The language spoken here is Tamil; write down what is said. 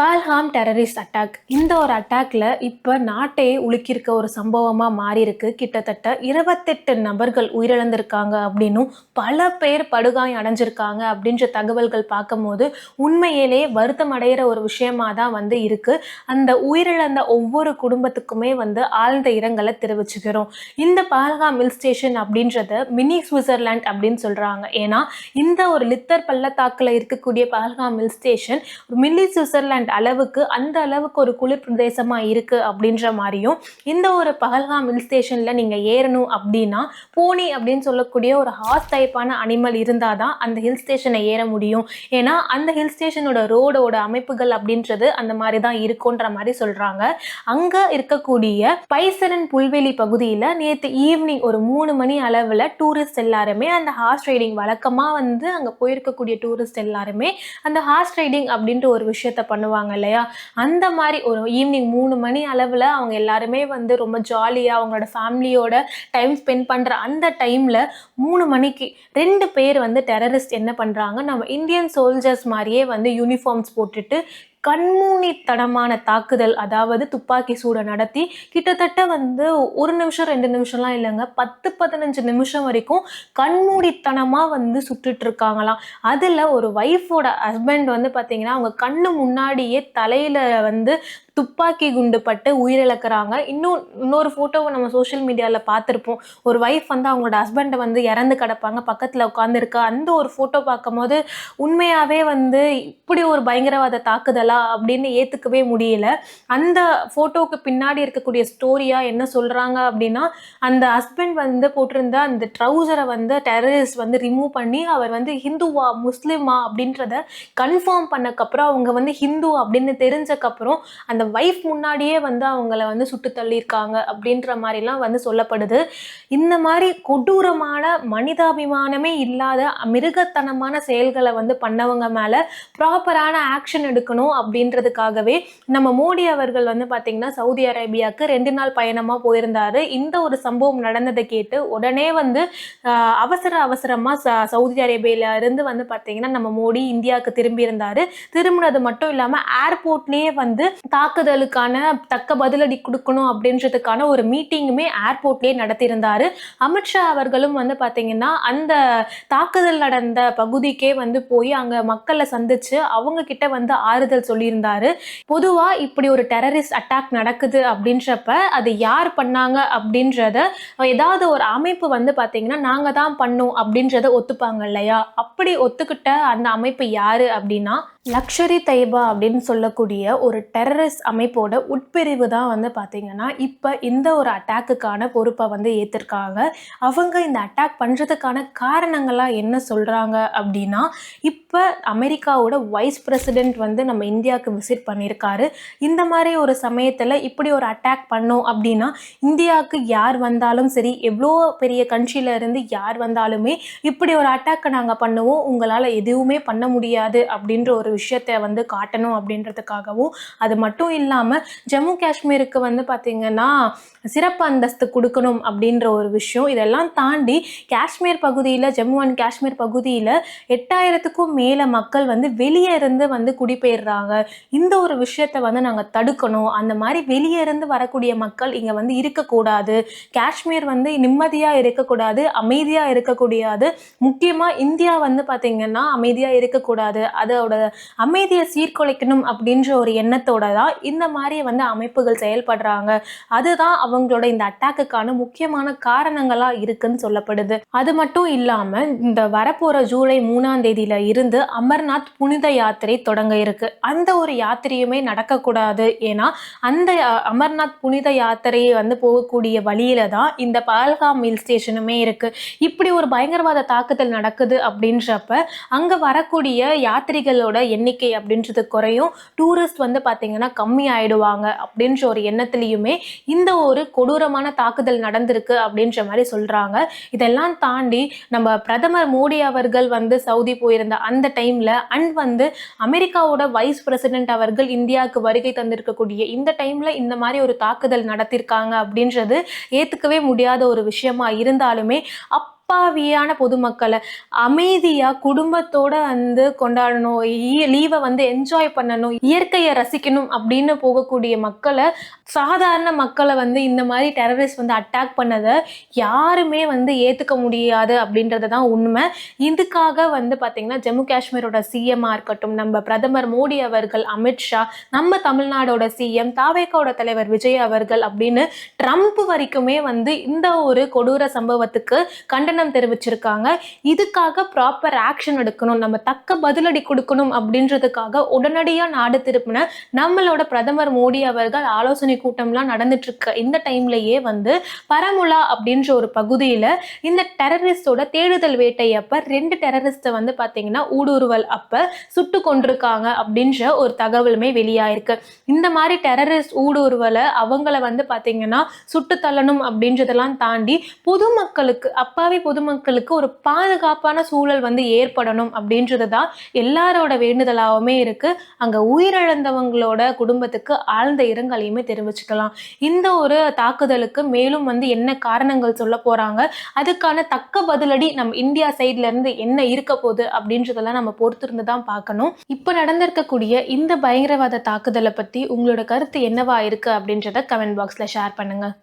பால்ஹாம் டெரரிஸ்ட் அட்டாக் இந்த ஒரு அட்டாக்ல இப்போ நாட்டையே உலுக்கியிருக்க ஒரு சம்பவமாக மாறி இருக்கு கிட்டத்தட்ட இருபத்தெட்டு நபர்கள் உயிரிழந்திருக்காங்க அப்படின்னும் பல பேர் படுகாயம் அடைஞ்சிருக்காங்க அப்படின்ற தகவல்கள் பார்க்கும்போது உண்மையிலே வருத்தம் அடைகிற ஒரு விஷயமா தான் வந்து இருக்கு. அந்த உயிரிழந்த ஒவ்வொரு குடும்பத்துக்குமே வந்து ஆழ்ந்த இரங்கலை தெரிவிச்சுக்கிறோம். இந்த பால்ஹாம் ஹில் ஸ்டேஷன் அப்படின்றத மினி சுவிட்சர்லாண்ட் அப்படின்னு சொல்றாங்க. ஏன்னா இந்த ஒரு லித்தர் பள்ளத்தாக்கில் இருக்கக்கூடிய Pahalgam hill station mini Switzerland அளவுக்கு அந்த அளவுக்கு ஒரு குளிர் பிரதேசமாக இருக்குது அப்படின்ற மாதிரியும் இந்த ஒரு பகல்காம் ஹில் ஸ்டேஷனில் நீங்கள் ஏறணும் அப்படின்னா பூனி அப்படின்னு சொல்லக்கூடிய ஒரு ஹார்ஸ் டைப்பான அனிமல் இருந்தால் தான் அந்த ஹில் ஸ்டேஷனை ஏற முடியும். ஏன்னா அந்த ஹில் ஸ்டேஷனோட ரோடோட அமைப்புகள் அப்படின்றது அந்த மாதிரி தான் இருக்கும்ன்ற மாதிரி சொல்கிறாங்க அங்கே இருக்கக்கூடிய பைசரன் புல்வெளி பகுதியில் நேற்று ஈவினிங் ஒரு மூணு மணி அளவில் டூரிஸ்ட் எல்லாருமே அந்த ஹார்ஸ் ரைடிங் வழக்கமாக வந்து அங்கே போயிருக்கக்கூடிய டூரிஸ்ட் எல்லாருமே அந்த ஹார்ஸ் ரைடிங் அப்படின்ற ஒரு விஷயத்த பண்ணுவாங்க. இல்லையா? அந்த மாதிரி ஒரு ஈவினிங் மூணு மணி அளவில் அவங்க எல்லாருமே வந்து ரொம்ப ஜாலியாக அவங்களோட ஃபேமிலியோட டைம் ஸ்பெண்ட் பண்ணுற அந்த டைமில் மூணு மணிக்கு ரெண்டு பேர் வந்து டெரரிஸ்ட் என்ன பண்ணுறாங்க நம்ம இந்தியன் சோல்ஜர்ஸ் மாதிரியே வந்து யூனிஃபார்ம்ஸ் போட்டுட்டு கண்மூனித்தனமான தாக்குதல் அதாவது துப்பாக்கி சூடை நடத்தி கிட்டத்தட்ட வந்து ஒரு நிமிஷம் ரெண்டு நிமிஷம்லாம் இல்லைங்க பத்து பதினஞ்சு நிமிஷம் வரைக்கும் கண்மூடித்தனமாக வந்து சுட்டுட்டு இருக்காங்களாம். அதில் ஒரு ஒய்ஃபோட ஹஸ்பண்ட் வந்து பார்த்தீங்கன்னா அவங்க கண்ணு முன்னாடியே தலையில் வந்து துப்பாக்கி குண்டு பட்டு உயிரிழக்கிறாங்க. இன்னும் இன்னொரு ஃபோட்டோவை நம்ம சோஷியல் மீடியாவில் பார்த்துருப்போம். ஒரு ஒய்ஃப் வந்து அவங்களோட ஹஸ்பண்டை வந்து இறந்து கிடப்பாங்க. பக்கத்தில் உட்காந்துருக்கா அந்த ஒரு ஃபோட்டோ பார்க்கும்போது உண்மையாகவே வந்து இப்படி ஒரு பயங்கரவாத தாக்குதலா அப்படின்னு ஏற்றுக்கவே முடியல. அந்த ஃபோட்டோவுக்கு பின்னாடி இருக்கக்கூடிய ஸ்டோரியாக என்ன சொல்கிறாங்க அப்படின்னா அந்த ஹஸ்பண்ட் வந்து போட்டிருந்த அந்த ட்ரௌசரை வந்து டெரரிஸ்ட் வந்து ரிமூவ் பண்ணி அவர் வந்து ஹிந்துவா முஸ்லீமா அப்படின்றத கன்ஃபார்ம் பண்ணக்கப்புறம் அவங்க வந்து ஹிந்து அப்படின்னு தெரிஞ்சக்கப்புறம் அந்த ஒய்ஃப் முன்னாடியே வந்து அவங்கள வந்து சுட்டு தள்ளியிருக்காங்க அப்படின்ற மாதிரிலாம் வந்து சொல்லப்படுது. இந்த மாதிரி கொடூரமான மனிதாபிமானமே இல்லாத மிருகத்தனமான செயல்களை வந்து பண்ணவங்க மேலே ப்ராப்பரான ஆக்ஷன் எடுக்கணும் அப்படின்றதுக்காகவே நம்ம மோடி அவர்கள் வந்து பார்த்திங்கன்னா சவுதி அரேபியாவுக்கு ரெண்டு நாள் பயணமாக போயிருந்தாரு. இந்த ஒரு சம்பவம் நடந்ததை கேட்டு உடனே வந்து ஆஹ், அவசர அவசரமாக ச சவுதி அரேபியால இருந்து வந்து பார்த்திங்கன்னா நம்ம மோடி இந்தியாவுக்கு திரும்பியிருந்தார் திரும்பினது மட்டும் இல்லாமல் ஏர்போர்ட்லேயே வந்து தாக்குதலுக்கான தக்க பதிலடி கொடுக்கணும் அப்படின்றதுக்கான ஒரு மீட்டிங்குமே ஏர்போர்ட்லேயே நடத்தியிருந்தார். அமித்ஷா அவர்களும் வந்து பார்த்தீங்கன்னா அந்த தாக்குதல் நடந்த பகுதிக்கே வந்து போய் அங்கே மக்களை சந்திச்சு அவங்க கிட்ட வந்து ஆறுதல் சொல்லியிருந்தாரு. பொதுவாக இப்படி ஒரு டெரரிஸ்ட் அட்டாக் நடக்குது அப்படின்றப்ப அது யார் பண்ணாங்க அப்படின்றத ஏதாவது ஒரு அமைப்பு வந்து பார்த்தீங்கன்னா நாங்கள் தான் பண்ணோம் அப்படின்றத ஒத்துப்பாங்க இல்லையா? அப்படி ஒத்துக்கிட்ட அந்த அமைப்பு யாரு அப்படின்னா லக்ஷரி தைபா அப்படின்னு சொல்லக்கூடிய ஒரு டெரரிஸ்ட் அமைப்போட உட்பிரிவு தான் வந்து பார்த்தீங்கன்னா இப்போ இந்த ஒரு அட்டாக்குக்கான பொறுப்பை வந்து ஏற்றிருக்காங்க அவங்க இந்த அட்டாக் பண்ணுறதுக்கான காரணங்களாக என்ன சொல்கிறாங்க அப்படின்னா இப்போ அமெரிக்காவோட வைஸ் பிரசிடென்ட் வந்து நம்ம இந்தியாவுக்கு விசிட் பண்ணியிருக்காரு இந்த மாதிரி ஒரு சமயத்தில் இப்படி ஒரு அட்டாக் பண்ணோம் அப்படின்னா இந்தியாவுக்கு யார் வந்தாலும் சரி எவ்வளோ பெரிய கண்ட்ரியிலேருந்து யார் வந்தாலுமே இப்படி ஒரு அட்டாக்கை நாங்கள் பண்ணுவோம் உங்களால் எதுவுமே பண்ண முடியாது அப்படின்ற ஒரு விஷயத்தை வந்து காட்டணும் அப்படின்றதுக்காகவும். அது மட்டும் இல்லாமல் ஜம்மு காஷ்மீருக்கு வந்து பார்த்திங்கன்னா சிறப்பு அந்தஸ்து கொடுக்கணும் அப்படின்ற ஒரு விஷயம். இதெல்லாம் தாண்டி காஷ்மீர் பகுதியில் ஜம்மு அண்ட் காஷ்மீர் பகுதியில் எட்டாயிரத்துக்கும் மேலே மக்கள் வந்து வெளியே இருந்து வந்து குடிபெயர்றாங்க. இந்த ஒரு விஷயத்தை வந்து நாங்கள் தடுக்கணும். அந்த மாதிரி வெளியே இருந்து வரக்கூடிய மக்கள் இங்கே வந்து இருக்கக்கூடாது. காஷ்மீர் வந்து நிம்மதியாக இருக்கக்கூடாது அமைதியாக இருக்கக்கூடாது முக்கியமாக இந்தியா வந்து பார்த்திங்கன்னா அமைதியாக இருக்கக்கூடாது. அதோட அமைதியை சீர்குலைக்கணும் அப்படின்ற ஒரு எண்ணத்தோட தான் இந்த மாதிரி வந்து அமைப்புகள் செயல்படுறாங்க. அதுதான் அவங்களோட இந்த அட்டாக்குக்கான முக்கியமான காரணங்களாக இருக்குன்னு சொல்லப்படுது. அது மட்டும் இல்லாமல் இந்த வரப்போகிற ஜூலை மூணாம் தேதியில இருந்து அமர்நாத் புனித யாத்திரை தொடங்க இருக்கு. அந்த ஒரு யாத்திரையுமே நடக்கக்கூடாது. ஏன்னா அந்த அமர்நாத் புனித யாத்திரையை வந்து போகக்கூடிய வழியில தான் இந்த பால்காம் ஹில் ஸ்டேஷனுமே இருக்கு. இப்படி ஒரு பயங்கரவாத தாக்குதல் நடக்குது அப்படின்றப்ப அங்க வரக்கூடிய யாத்திரிகளோட எண்ணிக்கை அப்படின்றது குறையும். டூரிஸ்ட் வந்து பார்த்தீங்கன்னா கம்மி ஆயிடுவாங்க அப்படின்ற ஒரு எண்ணத்துலேயுமே இந்த ஒரு கொடூரமான தாக்குதல் நடந்திருக்கு அப்படின்ற மாதிரி சொல்கிறாங்க இதெல்லாம் தாண்டி நம்ம பிரதமர் மோடி அவர்கள் வந்து சவுதி போயிருந்த அந்த டைமில் அண்ட் வந்து அமெரிக்காவோட வைஸ் பிரசிடென்ட் அவர்கள் இந்தியாவுக்கு வருகை தந்திருக்கக்கூடிய இந்த டைமில் இந்த மாதிரி ஒரு தாக்குதல் நடத்திருக்காங்க அப்படின்றது ஏற்றுக்கவே முடியாத ஒரு விஷயமா இருந்தாலுமே அப் அப்பாவியான பொதுமக்களை அமைதியாக குடும்பத்தோட வந்து கொண்டாடணும். லீவை வந்து என்ஜாய் பண்ணணும். இயற்கையை ரசிக்கணும் அப்படின்னு போகக்கூடிய மக்களை சாதாரண மக்களை வந்து இந்த மாதிரி டெரரிஸ்ட் வந்து அட்டாக் பண்ணதை யாருமே வந்து ஏற்றுக்க முடியாது அப்படின்றது தான் உண்மை. இதுக்காக வந்து பார்த்திங்கன்னா ஜம்மு காஷ்மீரோட சிஎம்மாக இருக்கட்டும் நம்ம பிரதமர் மோடி அவர்கள் அமித்ஷா நம்ம தமிழ்நாடோட சிஎம் தாவேக்காவோட தலைவர் விஜய் அவர்கள் அப்படின்னு ட்ரம்ப் வரைக்குமே வந்து இந்த ஒரு கொடூர சம்பவத்துக்கு கண்டனம் தெரிவிச்சிருக்காங்க. இதுக்காக ப்ராப்பர் ஆக்ஷன் எடுக்கணும். நம்ம தக்க பதிலடி கொடுக்கணும் அப்படின்றதுக்காக உடனடியாக நாடு திருப்பின நம்மளோட பிரதமர் மோடி அவர்கள் ஆலோசனை கூட்டம்லாம் நடந்துட்டு இருக்க இந்த டைம்லயே வந்து பரமுலா அப்படின்ற ஒரு பகுதியில் இந்த டெரரிஸ்டோட தேடுதல் வேட்டை அப்ப ரெண்டு டெரரிஸ்ட்டை வந்து பார்த்தீங்கன்னா ஊடுருவல் அப்ப சுட்டு கொண்டிருக்காங்க அப்படின்ற ஒரு தகவலுமே வெளியாயிருக்கு. இந்த மாதிரி டெரரிஸ்ட் ஊடுருவலை அவங்கள வந்து பார்த்தீங்கன்னா சுட்டு தள்ளணும் அப்படின்றதெல்லாம் தாண்டி பொதுமக்களுக்கு அப்பாவி பொதுமக்களுக்கு ஒரு பாதுகாப்பான சூழல் வந்து ஏற்படணும் அப்படின்றது தான் எல்லாரோட வேண்டுதலாகவுமே இருக்குது அங்கே உயிரிழந்தவங்களோட குடும்பத்துக்கு ஆழ்ந்த இரங்கலையுமே தெரிவிச்சுக்கலாம். இந்த ஒரு தாக்குதலுக்கு மேலும் வந்து என்ன காரணங்கள் சொல்ல போகிறாங்க அதுக்கான தக்க பதிலடி நம்ம இந்தியா சைட்லேருந்து என்ன இருக்க போகுது அப்படின்றதெல்லாம் நம்ம பொறுத்திருந்து தான் பார்க்கணும். இப்போ நடந்திருக்கக்கூடிய இந்த பயங்கரவாத தாக்குதலை பற்றி உங்களோட கருத்து என்னவா இருக்குது அப்படின்றத கமெண்ட் பாக்ஸில் ஷேர் பண்ணுங்கள்